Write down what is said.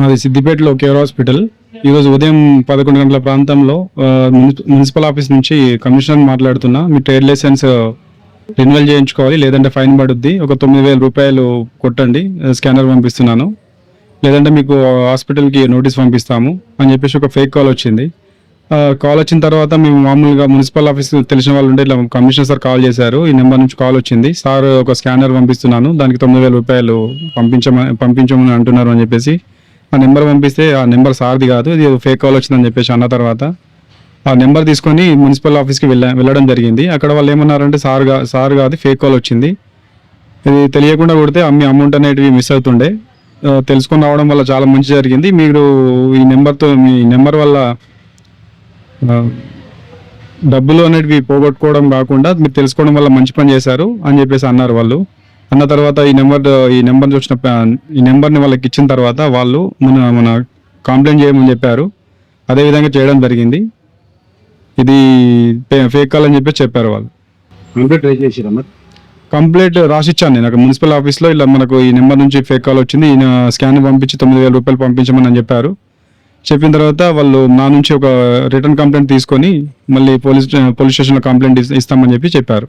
మాది సిద్దిపేటలో care hospital. ఈరోజు ఉదయం పదకొండు గంటల ప్రాంతంలో మున్సిపల్ ఆఫీస్ నుంచి కమిషనర్ మాట్లాడుతున్నా మీ ట్రేడ్ లైసెన్స్ రెన్యువల్ చేయించుకోవాలి లేదంటే ఫైన్ పడుద్ది ఒక తొమ్మిది వేల రూపాయలు కొట్టండి స్కానర్ పంపిస్తున్నాను. లేదంటే మీకు హాస్పిటల్కి నోటీస్ పంపిస్తాము అని చెప్పేసి ఒక ఫేక్ కాల్ వచ్చింది. కాల్ వచ్చిన తర్వాత మేము మామూలుగా మున్సిపల్ ఆఫీస్ తెలిసిన వాళ్ళు ఉంటే ఇట్లా కమిషనర్ సార్ కాల్ చేశారు ఈ నెంబర్ నుంచి కాల్ వచ్చింది. సార్ ఒక స్కానర్ పంపిస్తున్నాను దానికి తొమ్మిది వేల రూపాయలు పంపించమని పంపించమని అంటున్నారు అని చెప్పేసి ఆ నెంబర్ పంపిస్తే ఆ నెంబర్ సార్ది కాదు ఇది ఫేక్ కాల్ వచ్చిందని చెప్పేసి అన్న తర్వాత ఆ నెంబర్ తీసుకొని మున్సిపల్ ఆఫీస్కి వెళ్ళా వెళ్ళడం జరిగింది. అక్కడ వాళ్ళు ఏమన్నారంటే సార్గా సార్ కాదు ఫేక్ కాల్ వచ్చింది. ఇది తెలియకుండా కొడితే మీ అమౌంట్ అనేటివి మిస్ అవుతుండే. తెలుసుకొని రావడం వల్ల చాలా మంచి జరిగింది. మీరు ఈ నెంబర్తో మీ నెంబర్ వల్ల డబ్బులు అనేటివి పోగొట్టుకోవడం కాకుండా మీరు తెలుసుకోవడం వల్ల మంచి పని చేశారు అని చెప్పేసి అన్నారు వాళ్ళు. అన్న తర్వాత ఈ నెంబర్ ఈ నెంబర్ చూసిన ఈ నెంబర్ని వాళ్ళకి ఇచ్చిన తర్వాత వాళ్ళు మన మన కంప్లైంట్ చేయమని చెప్పారు. అదే విధంగా చేయడం జరిగింది. ఇది ఫేక్ కాల్ అని చెప్పి చెప్పారు వాళ్ళు. కంప్లీట్ ట్రై చేసిరా మరి? కంప్లీట్ రాసిచ్చాను నేను. అక్కడ మున్సిపల్ ఆఫీస్లో ఇలా మనకు ఈ నెంబర్ నుంచి ఫేక్ కాల్ వచ్చింది. ఈయన స్కాన్ పంపించి తొమ్మిది వేల రూపాయలు పంపించమని అని చెప్పారు. చెప్పిన తర్వాత వాళ్ళు నా నుంచి ఒక రిటర్న్ కంప్లైంట్ తీసుకొని మళ్ళీ పోలీస్ పోలీస్ స్టేషన్లో కంప్లైంట్ ఇస్తామని చెప్పి చెప్పారు.